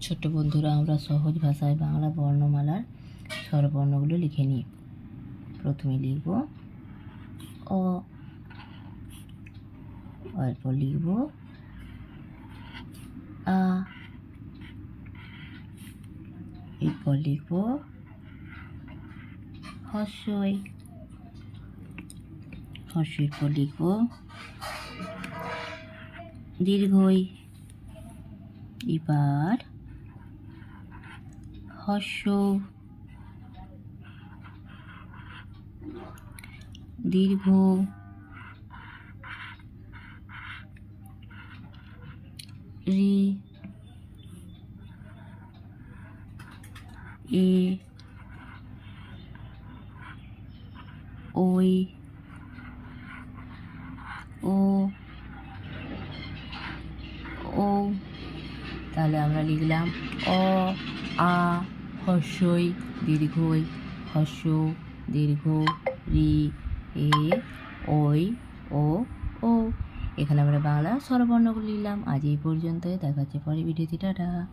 ছোট্ট বন্ধুরা, আমরা সহজ ভাষায় বাংলা বর্ণমালার স্বরবর্ণগুলো লিখে নিই। প্রথমে লিখব অ, এরপর লিখব আ, এরপর লিখব হর্ষই হর্ষের পর লিখব দীর্ঘই এবার হর্ষ। দীর্ঘ। রি। এ। ওই। ও। ও। তাহলে আমরা লিখলাম অ। আ হর্ষই দীর্ঘই হর্ষ দীর্ঘ, রি, এ ওই ও ও। এখানে আমরা বাংলা স্বরবর্ণগুলো নিলাম আজ এই পর্যন্ত দেখা হচ্ছে পরে ভিডিওতে। টাটা।